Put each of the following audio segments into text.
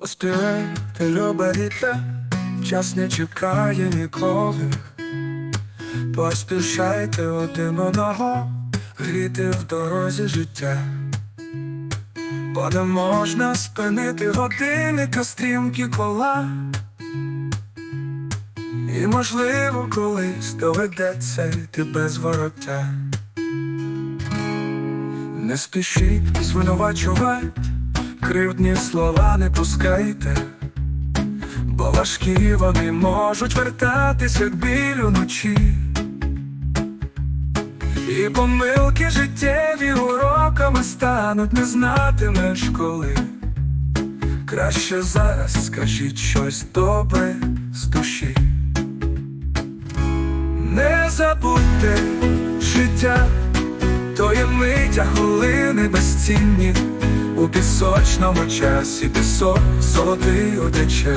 Поспівайте, любе літе, час не чекає ніколи. Поспішайте один одного, гріти в дорозі життя. Бо не можна спинити години та стрімкі кола. І можливо колись доведеться йти без вороття. Не спішіть звинувачувати, кривдні слова не пускайте, бо важкі вони можуть вертатись, як біль уночі. І помилки життєві уроками стануть, не знатимеш коли. Краще зараз скажіть щось добре з душі. Не забудьте життя, то є миття хвилини безцінні у пісочному часі пісок золотий утече.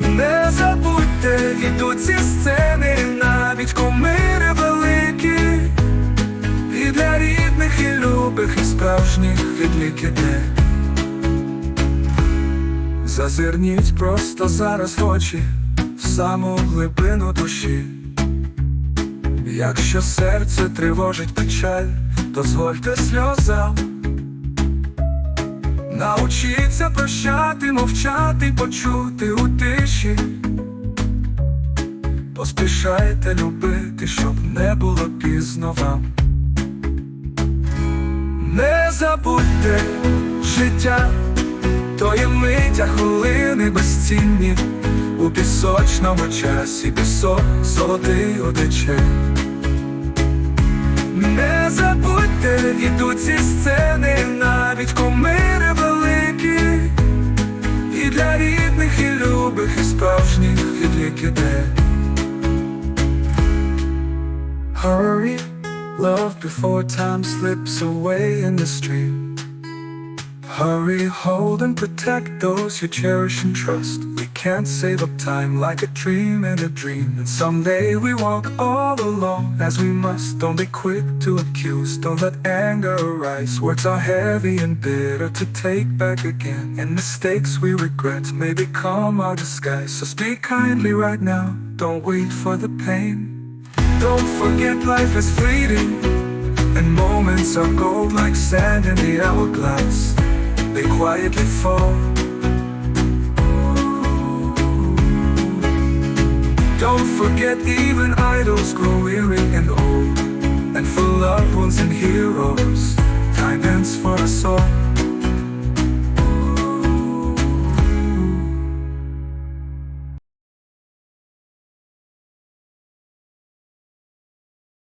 Не забудьте, ідуть ці сцени, навіть кумири великі, і для рідних, і любих, і справжніх відлік іде. Зазирніть просто зараз в очі, в саму глибину душі. Якщо серце тривожить печаль, дозвольте сльозам. Научіться прощати, мовчати, почути у тиші. Поспішайте любити, щоб не було пізно вам. Не забудьте життя, то є миття хвилини безцінні у пісочному часі пісок золотий одече. Не забудьте, ідуть ці сцени, навіть кумири великі, і для рідних, і любих, і справжніх відлік іде. Hurry, love before time slips away in the stream. Hurry, hold and protect those you cherish and trust. Can't save up time like a dream and a dream. And someday we walk all alone as we must. Don't be quick to accuse, don't let anger arise. Words are heavy and bitter to take back again. And mistakes we regret may become our disguise. So speak kindly right now, don't wait for the pain. Don't forget life is fleeting, and moments are gold like sand in the hourglass. They quietly fall. Don't forget, even idols grow weary and old. And for loved ones and heroes,